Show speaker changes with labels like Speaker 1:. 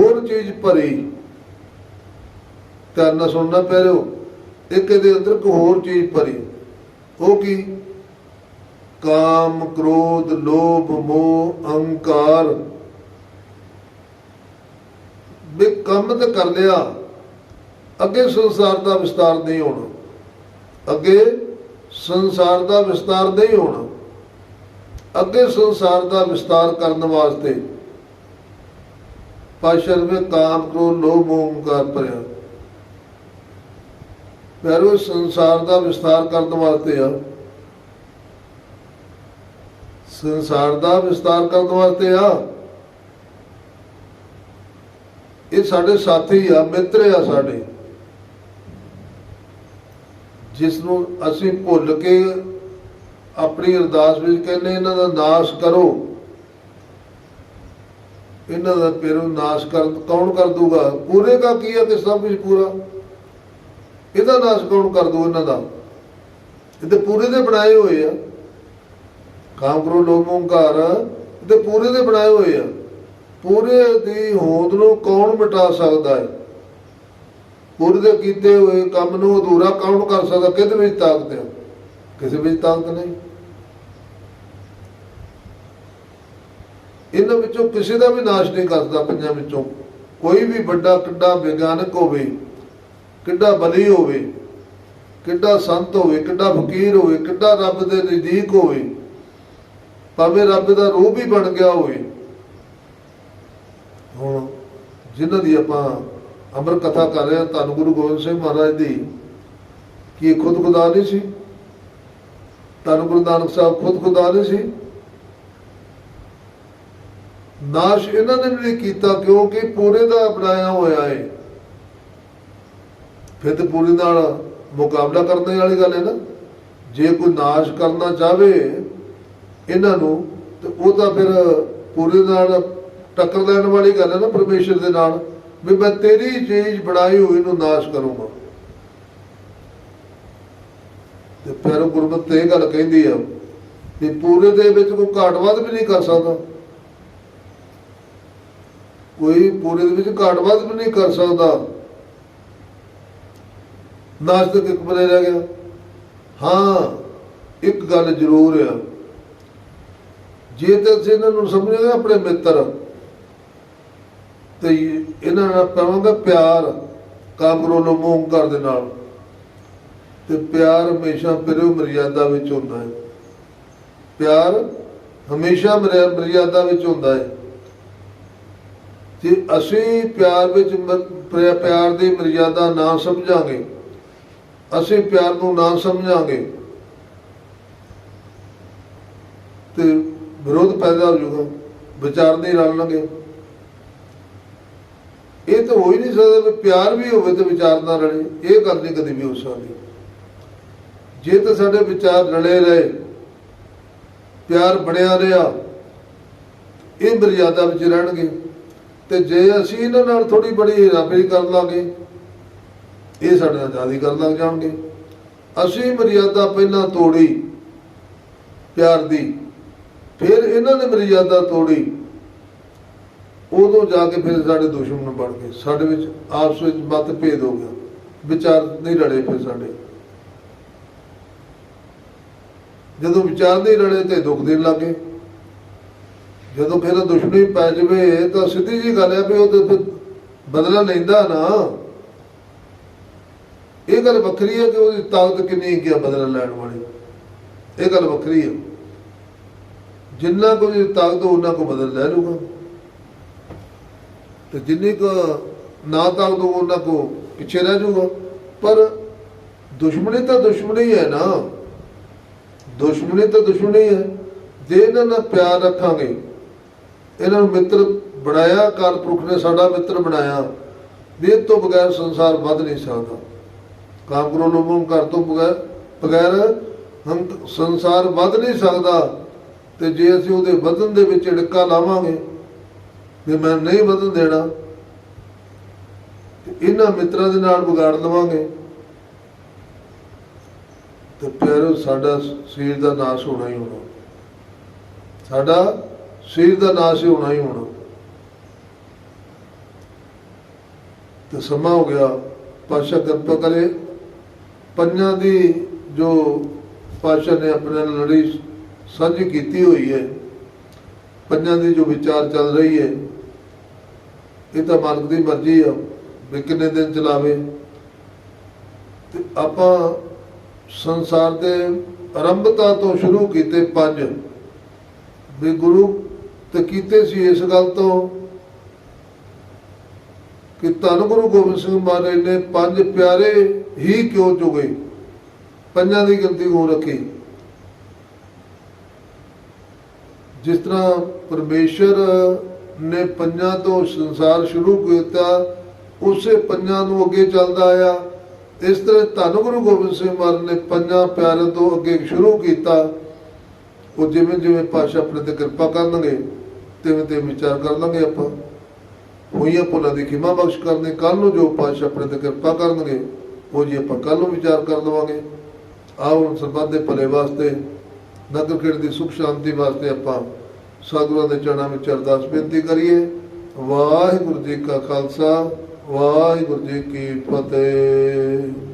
Speaker 1: ਹੋਰ ਚੀਜ਼ ਭਰੀ। ਧਿਆਨ ਨਾਲ ਸੁਣਨਾ ਪੈ ਰਿਓ ਇੱਕ ਇਹਦੇ ਅੰਦਰ ਇੱਕ ਹੋਰ ਚੀਜ਼ ਭਰੀ। ਉਹ ਕੀ? ਕਾਮ, ਕ੍ਰੋਧ, ਲੋਭ, ਮੋਹ, ਅਹੰਕਾਰ। ਵੀ ਕੰਮ ਤੇ ਕਰ ਲਿਆ। ਅੱਗੇ ਸੰਸਾਰ ਦਾ ਵਿਸਤਾਰ ਨਹੀਂ ਹੋਣਾ। ਅੱਗੇ ਸੰਸਾਰ ਦਾ ਵਿਸਤਾਰ ਨਹੀਂ ਹੋਣਾ। ਅੱਗੇ ਸੰਸਾਰ ਦਾ ਵਿਸਤਾਰ ਕਰਨ ਵਾਸਤੇ ਪਾਸ਼ਰ ਵਿੱਚ ਕਾਮ ਕ੍ਰੋਧ ਲੋਭ ਮੋਹ ਭਰਿਆ। ਪੈਰੋ ਸੰਸਾਰ ਦਾ ਵਿਸਤਾਰ ਕਰਨ ਵਾਸਤੇ ਆ। ਸੰਸਾਰ ਦਾ ਵਿਸਤਾਰ ਕਰਨ ਵਾਸਤੇ ਆ। ਇਹ ਸਾਡੇ ਸਾਥੀ ਆ, ਮਿੱਤਰ ਆ ਸਾਡੇ। ਜਿਸ ਨੂੰ ਅਸੀਂ ਭੁੱਲ ਕੇ ਆਪਣੀ ਅਰਦਾਸ ਵਿੱਚ ਕਹਿੰਦੇ ਇਹਨਾਂ ਦਾ ਨਾਸ਼ ਕਰੋ। ਇਹਨਾਂ ਦਾ ਪੇਰੋ ਨਾਸ਼ ਕਰ, ਕੌਣ ਕਰ ਦੂਗਾ? ਪੂਰੇ ਦਾ ਕੀ ਹੈ ਕਿ ਸਭ ਕੁਝ ਪੂਰਾ? ਇਹਦਾ ਨਾਸ਼ ਕੌਣ ਕਰ ਦੂ ਇਹਨਾਂ ਦਾ? ਇਹ ਤੇ ਪੂਰੇ ਦੇ ਬਣਾਏ ਹੋਏ ਆ। ਕਾਮ ਕਰੋ ਲੋਭ ਓੰਕਾਰ। ਤੇ ਪੂਰੇ ਦੇ ਬਣਾਏ ਹੋਏ ਆ। ਪੂਰੇ ਦੀ ਹੋਂਦ ਨੂੰ ਕੌਣ ਮਿਟਾ ਸਕਦਾ ਹੈ? ਪੂਰੇ ਦੇ ਕੀਤੇ ਹੋਏ ਕੰਮ ਨੂੰ ਅਧੂਰਾ ਕੌਣ ਕਰ ਸਕਦਾ? ਕਿਹਦੇ ਵਿੱਚ ਤਾਕਤ ਹੈ ਕਿਸੇ ਵਿੱਚ ਤਾਕਤ ਨਹੀਂ। ਇਹਨਾਂ ਵਿੱਚੋਂ ਕਿਸੇ ਦਾ ਵੀ ਨਾਸ਼ ਨਹੀਂ ਕਰਦਾ, ਪੰਜਾਂ ਵਿੱਚੋਂ। ਕੋਈ ਵੀ ਵੱਡਾ, ਕਿੱਡਾ ਵਿਗਿਆਨਕ ਹੋਵੇ, ਕਿੱਡਾ ਬਲੀ ਹੋਵੇ, ਕਿੱਡਾ ਸੰਤ ਹੋਵੇ, ਕਿੱਡਾ ਫਕੀਰ ਹੋਵੇ, ਕਿੱਡਾ ਰੱਬ ਦੇ ਨਜ਼ਦੀਕ ਹੋਵੇ, ਭਾਵੇਂ ਰੱਬ ਦਾ ਰੂਪ ਹੀ ਬਣ ਗਿਆ ਹੋਵੇ, ਹੁਣ ਜਿਨ੍ਹਾਂ ਦੀ ਆਪਾਂ ਅਮਰ ਕਥਾ ਕਰ ਰਹੇ ਹਾਂ, ਧੰਨ ਗੁਰੂ ਗੋਬਿੰਦ ਸਿੰਘ ਮਹਾਰਾਜ ਦੀ, ਕਿ ਇਹ ਖੁਦ ਖੁਦਾ ਨਹੀਂ ਸੀ? ਧੰਨ ਗੁਰੂ ਨਾਨਕ ਸਾਹਿਬ ਖੁਦ ਖੁਦਾ ਨਹੀਂ ਸੀ? ਨਾਸ਼ ਇਹਨਾਂ ਨੇ ਵੀ ਨਹੀਂ ਕੀਤਾ ਕਿਉਂਕਿ ਪੂਰੇ ਦਾ ਬਣਾਇਆ ਹੋਇਆ ਹੈ ਫਿਰ ਤੇ ਪੂਰੇ ਨਾਲ ਮੁਕਾਬਲਾ ਕਰਨ ਵਾਲੀ ਗੱਲ ਹੈ ਨਾ। ਜੇ ਕੋਈ ਨਾਸ਼ ਕਰਨਾ ਚਾਹਵੇ ਇਹਨਾਂ ਨੂੰ, ਤੇ ਉਹ ਤਾਂ ਫਿਰ ਪੂਰੇ ਨਾਲ ਟੱਕਰ ਲੈਣ ਵਾਲੀ ਗੱਲ ਹੈ ਨਾ ਪਰਮੇਸ਼ਰ ਦੇ ਨਾਲ, ਵੀ ਮੈਂ ਤੇਰੀ ਚੀਜ਼ ਬਣਾਈ ਹੋਈ ਨੂੰ ਨਾਸ਼ ਕਰੂੰਗਾ। ਤੇ ਫਿਰ ਉਹ ਗੁਰਮਤਿ ਇਹ ਗੱਲ ਕਹਿੰਦੀ ਆ ਕਿ ਪੂਰੇ ਦੇ ਵਿੱਚ ਕੋਈ ਘਾਟ ਵੱਧ ਵੀ ਨਹੀਂ ਕਰ ਸਕਦਾ। ਕੋਈ ਪੂਰੇ ਦੇ ਵਿੱਚ ਘਾਟ ਵੱਧ ਵੀ ਨਹੀਂ ਕਰ ਸਕਦਾ। ਨਾਸਤਕ ਇੱਕ ਬਣੇ ਰਹਿ ਗਿਆ। ਹਾਂ, ਇੱਕ ਗੱਲ ਜ਼ਰੂਰ ਆ। ਜੇ ਤਾਂ ਅਸੀਂ ਇਹਨਾਂ ਨੂੰ ਸਮਝਾਂਗੇ ਆਪਣੇ ਮਿੱਤਰ। ਤੇ ਇਹਨਾਂ ਨਾਲ ਪਾਵਾਂਗੇ ਪਿਆਰ ਕਾਮਰੋ ਨੂੰ ਮੋਹ ਕਰ ਦੇ ਨਾਲ। ਤੇ ਪਿਆਰ ਹਮੇਸ਼ਾ ਪਿਰੋ ਮਰਿਆਦਾ ਵਿੱਚ ਹੁੰਦਾ ਹੈ। ਪਿਆਰ ਹਮੇਸ਼ਾ ਮਰਿਆ- ਮਰਿਆਦਾ ਵਿੱਚ ਹੁੰਦਾ ਹੈ। ਜੇ ਅਸੀਂ ਪਿਆਰ ਵਿੱਚ ਪਿਆਰ ਦੀ ਮਰਿਆਦਾ ਨਾ ਸਮਝਾਂਗੇ। ਅਸੀਂ ਪਿਆਰ ਨੂੰ ਨਾ ਸਮਝਾਂਗੇ। ਤੇ ਵਿਰੋਧ ਪੈਦਾ ਹੋ ਜਾਊਗਾ। ਵਿਚਾਰ ਨਹੀਂ ਰਲਣਗੇ ਇਹ ਤਾਂ ਹੋ ਹੀ ਨਹੀਂ ਸਕਦਾ ਵੀ ਪਿਆਰ ਵੀ ਹੋਵੇ ਤੇ ਵਿਚਾਰ ਨਾ ਰਲੇ। ਇਹ ਗੱਲ ਨਹੀਂ ਕਦੇ ਵੀ ਹੋ ਸਕਦੀ। ਜੇ ਤਾਂ ਸਾਡੇ ਵਿਚਾਰ ਰਲੇ ਰਹੇ, ਪਿਆਰ ਬਣਿਆ ਰਿਹਾ, ਇਹ ਮਰਿਆਦਾ ਵਿੱਚ ਰਹਿਣਗੇ। ਤੇ ਜੇ ਅਸੀਂ ਇਹਨਾਂ ਨਾਲ ਥੋੜੀ ਬੜੀ ਹੇਰਾਫੇਰੀ ਕਰ ਲਾਂਗੇ, ਇਹ ਸਾਡੇ ਨਾਲ ਜ਼ਿਆਦਾ ਕਰਨ ਲੱਗ ਜਾਣਗੇ। ਅਸੀਂ ਮਰਿਆਦਾ ਪਹਿਲਾਂ ਤੋੜੀ, ਪਿਆਰ ਦੀ, ਫਿਰ ਇਹਨਾਂ ਨੇ ਮਰਿਆਦਾ ਤੋੜੀ, ਉਦੋਂ ਜਾ ਕੇ ਫਿਰ ਸਾਡੇ ਦੁਸ਼ਮਣ ਬਣ ਗਏ। ਸਾਡੇ ਵਿੱਚ ਆਪਸ ਵਿੱਚ ਮਤਭੇਦ ਹੋ ਗਿਆ। ਵਿਚਾਰ ਨਹੀਂ ਲੜੇ ਫਿਰ ਸਾਡੇ। ਜਦੋਂ ਵਿਚਾਰ ਨਹੀਂ ਲੜੇ ਤੇ ਦੁੱਖ ਦੇਣ ਲੱਗੇ ਜਦੋਂ ਫਿਰ ਦੁਸ਼ਮਣੀ ਪੈ ਜਵੇ, ਤਾਂ ਸਿੱਧੀ ਜੀ ਗੱਲ ਹੈ ਵੀ ਉਹ ਬਦਲਾ ਲੈਂਦਾ ਨਾ। ਇਹ ਗੱਲ ਵੱਖਰੀ ਹੈ ਕਿ ਉਹਦੀ ਤਾਕਤ ਕਿੰਨੀ ਹੈ ਬਦਲਾ ਲੈਣ ਵਾਲੀ। ਇਹ ਗੱਲ ਵੱਖਰੀ ਹੈ ਜਿੰਨਾ ਕੋ ਦੀ ਤਾਕਤ ਉਹਨਾਂ ਕੋ ਬਦਲ ਲੈ ਲੂਗਾ ਤੇ ਜਿੰਨੀ ਕੋ ਨਾ ਤਾਕਤ ਹੋ ਉਹਨਾਂ ਕੋ ਪਿੱਛੇ ਰਹਿ ਜੂਗਾ ਪਰ ਦੁਸ਼ਮਣੀ ਤਾਂ ਦੁਸ਼ਮਣੀ ਹੈ ਨਾ। ਦੁਸ਼ਮਣੀ ਤਾਂ ਦੁਸ਼ਮਣੀ ਹੈ। ਜੇ ਇਹਨਾਂ ਨਾਲ ਪਿਆਰ ਰੱਖਾਂਗੇ ਇਹਨਾਂ ਨੂੰ ਮਿੱਤਰ ਬਣਾਇਆ ਕਾਲਪੁਰਖ ਨੇ ਸਾਡਾ ਮਿੱਤਰ ਬਣਾਇਆ। ਵੀ ਇਹ ਤੋਂ ਬਗੈਰ ਸੰਸਾਰ ਵੱਧ ਨਹੀਂ ਸਕਦਾ। ਕਾਮ ਕਰੋ ਲੋਭੋਂ ਕਰ ਤੋਂ ਬਗੈਰ ਬਗੈਰ ਹਮ ਸੰਸਾਰ ਵੱਧ ਨਹੀਂ ਸਕਦਾ। ਤੇ ਜੇ ਅਸੀਂ ਉਹਦੇ ਵਧਣ ਦੇ ਵਿੱਚ ਢਿੱਕਾ ਲਾਵਾਂਗੇ, ਵੀ ਮੈਂ ਨਹੀਂ ਵਧਣ ਦੇਣਾ ਇਹਨਾਂ ਮਿੱਤਰਾਂ ਦੇ ਨਾਲ ਵਿਗਾੜ ਲਵਾਂਗੇ। ਤੇ ਫਿਰ ਸਾਡਾ ਸਰੀਰ ਦਾ ਨਾਸ਼ ਹੋਣਾ ਹੀ ਹੋਣਾ। ਸਾਡਾ ਸਰੀਰ ਦਾ ਨਾਸ਼ ਹੀ ਹੋਣਾ ਹੀ ਹੋਣਾ। ਤੇ ਸਮਾਂ ਹੋ ਗਿਆ ਪਾਸ਼ਾ ਕਿਰਪਾ ਕਰੇ। ਪੰਜਾਂ ਦੀ ਜੋ ਪਾਸ਼ਾ ਨੇ ਆਪਣੇ ਨਾਲ ਲੜੀ ਸਾਂਝੀ ਕੀਤੀ ਹੋਈ ਹੈ, ਪੰਜਾਂ ਦੀ ਜੋ ਵਿਚਾਰ ਚੱਲ ਰਹੀ ਹੈ, ਇਹ ਤਾਂ ਮਾਲਕ ਦੀ ਮਰਜ਼ੀ ਆ ਵੀ ਕਿੰਨੇ ਦਿਨ ਚਲਾਵੇ। ਤੇ ਆਪਾਂ ਸੰਸਾਰ ਦੇ ਆਰੰਭਤਾ ਤੋਂ ਸ਼ੁਰੂ ਕੀਤੇ ਪੰਜ, ਵੀ ਗੁਰੂ ਤੇ ਕੀਤੇ ਸੀ ਇਸ ਗੱਲ ਤੋਂ ਕਿ ਧੰਨ ਗੁਰੂ ਗੋਬਿੰਦ ਸਿੰਘ ਮਹਾਰਾਜ ਨੇ ਪੰਜ ਪਿਆਰੇ ਹੀ ਕਿਉਂ ਚੁਗੇ ਪੰਜਾਂ ਦੀ ਗਿਣਤੀ ਹੋ ਰੱਖੀ। ਜਿਸ ਤਰ੍ਹਾਂ ਪਰਮੇਸ਼ਰ ਨੇ ਪੰਜਾਂ ਤੋਂ ਸੰਸਾਰ ਸ਼ੁਰੂ ਕੀਤਾ, ਉਸੇ ਪੰਜਾਂ ਨੂੰ ਅੱਗੇ ਚੱਲਦਾ ਆਇਆ। ਇਸ ਤਰ੍ਹਾਂ ਧੰਨ ਗੁਰੂ ਗੋਬਿੰਦ ਸਿੰਘ ਮਹਾਰਾਜ ਨੇ ਪੰਜਾਂ ਪਿਆਰਿਆਂ ਤੋਂ ਅੱਗੇ ਸ਼ੁਰੂ ਕੀਤਾ। ਉਹ ਜਿਵੇਂ ਜਿਵੇਂ ਪਾਸ਼ਾ ਆਪਣੇ ਤੇ ਕਿਰਪਾ ਕਰਨਗੇ, ਤਿਵੇਂ ਤਿਵੇਂ ਵਿਚਾਰ ਕਰ ਲਾਂਗੇ ਆਪਾਂ ਹੋਈਆਂ ਭੁੱਲਾਂ ਦੀ ਖਿਮਾ ਬਖਸ਼ ਕਰਨੇ ਕੱਲ ਨੂੰ ਜੋ ਪਾਸ਼ਾ ਆਪਣੇ ਤੇ ਕਿਰਪਾ ਕਰਨਗੇ, ਉਹ ਜੀ ਆਪਾਂ ਕੱਲ ਨੂੰ ਵਿਚਾਰ ਕਰ ਲਵਾਂਗੇ। ਆਓ ਹੁਣ ਸਰਬੱਤ ਦੇ ਭਲੇ ਵਾਸਤੇ, ਨਗਰ ਖੇੜ ਦੀ ਸੁਖ ਸ਼ਾਂਤੀ ਵਾਸਤੇ ਆਪਾਂ ਸਾਧੂਆਂ ਦੇ ਚਰਨਾਂ ਵਿੱਚ ਅਰਦਾਸ ਬੇਨਤੀ ਕਰੀਏ। ਵਾਹਿਗੁਰੂ ਜੀ ਕਾ ਖਾਲਸਾ, ਵਾਹਿਗੁਰੂ ਜੀ ਕੀ ਫਤਿਹ।